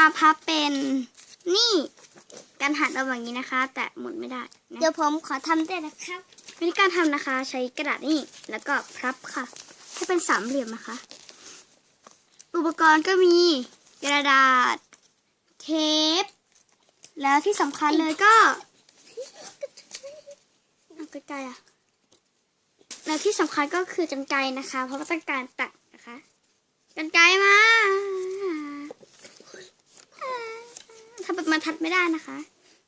มาพับเป็นนี่การหันเอาแบบนี้นะคะ แต่หมุนไม่ได้นะเดี๋ยวผมขอทำด้วยนะครับวิธีการทำนะคะใช้กระดาษนี่แล้วก็พับค่ะให้เป็นสามเหลี่ยมนะคะ อุปกรณ์ก็มีกระดาษ เทป แล้วที่สำคัญเลยก็เอาใกล้ๆอะแล้วที่สำคัญก็คือกันไกรนะคะ เพราะว่าต้องการตัดนะคะ กันไกรมา ถ้าแบมันทัดไม่ได้นะคะ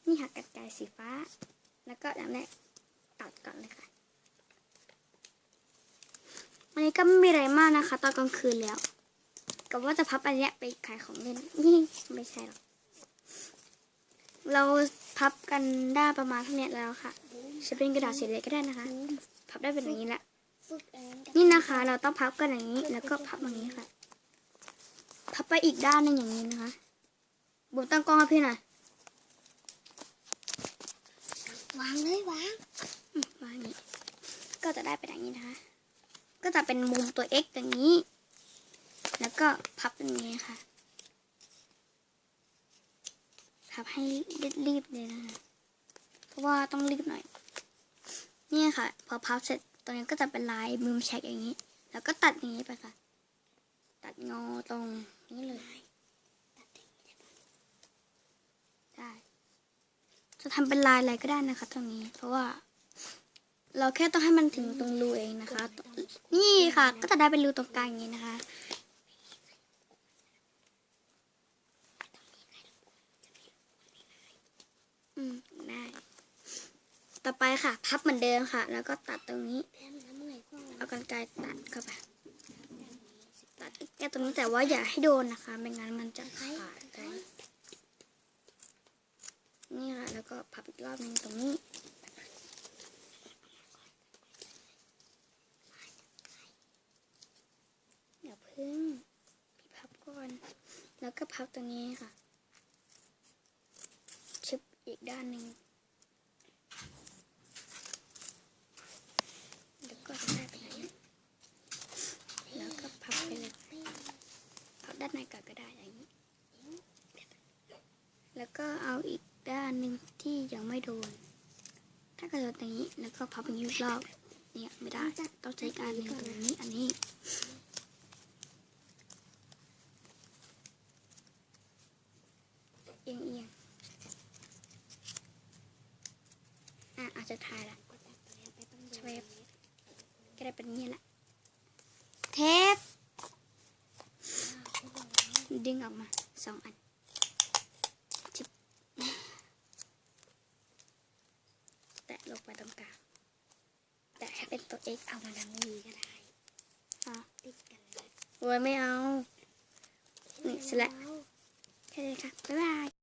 นี่ค่ะกันไกรสีฟ้า แล้วก็อย่างแรกตัดก่อนเลยค่ะวันนี้ก็ไม่มีอะไรมากนะคะ ตอนกลางคืนแล้วกับว่าจะพับอันเนี้ยไปขายของเล่นนี่ไม่ใช่หรอกเราพับกันได้ประมาณเท่านี้แล้วค่ะจะเป็นกระดาษสีเล็กก็ได้นะคะ พับได้เป็นอย่างนี้แหละนี่นะคะ เราต้องพับกันอย่างนี้ แล้วก็พับอย่างนี้ค่ะ พับไปอีกด้านนึงอย่างนี้นะคะ บุ๋มตั้งกล้องให้พี่หน่อยวางเลยวางอืมวางอย่างนี้ก็จะได้เป็นอย่างนี้นะคะก็จะเป็นมุมตัว X อย่างนี้ แล้วก็พับอย่างนี้ค่ะ พับให้รีบๆเลยนะคะเพราะว่าต้องรีบหน่อย นี่ค่ะ พอพับเสร็จตรงนี้ก็จะเป็นลายมุมแฉกอย่างนี้ แล้วก็ตัดอย่างนี้ไปค่ะ ตัดงอตรงนี้เลย ได้ จะทำเป็นลายอะไรก็ได้นะคะ ตรงนี้ เพราะว่า เราแค่ต้องให้มันถึงตรงรูเองนะคะ นี่ค่ะ ก็จะได้เป็นรูตรงกลางอย่างนี้นะคะอืมได้ต่อไปค่ะ พับเหมือนเดิมค่ะ แล้วก็ตัดตรงนี้ เอากันไกรตัดเข้าไปตัดแค่ตรงนี้แต่ว่าอย่าให้โดนนะคะ ไม่งั้นมันจะขาดได้นี่ค่ะ แล้วก็พับอีกรอบหนึงตรงนี้เดี๋ยวพึ่งพี่พับก่อน แล้วก็พับตรงนี้ค่ะชึบอีกด้านหนึ่งแล้วก็ได้เป็นอย่างนี้แล้วก็พับไปเลยพับด้านในก่อนก็ได้อย่างนี้ แล้วก็เอาอีก ด้านหนึ่งที่ยังไม่โดน ถ้าเกิดอย่างนี้แล้วก็พับอย่างนี้อีกรอบเนี่ยไม่ได้ต้องใช้การหนึ่งตรงนี้อันนี้เอียงเอียงอะอาจจะถ่ายละเวฟก็ได้เป็นนี้แหละ เทปดึงออกมาสองอันชิบ แตะลงไปตรงกลางแตะให้เป็นตัว X เอามาดังนี้ก็ได้อะติดกันเลยโอ้ยไม่เอา นี่เสร็จแล้วแค่นี้ค่ะบ๊ายบาย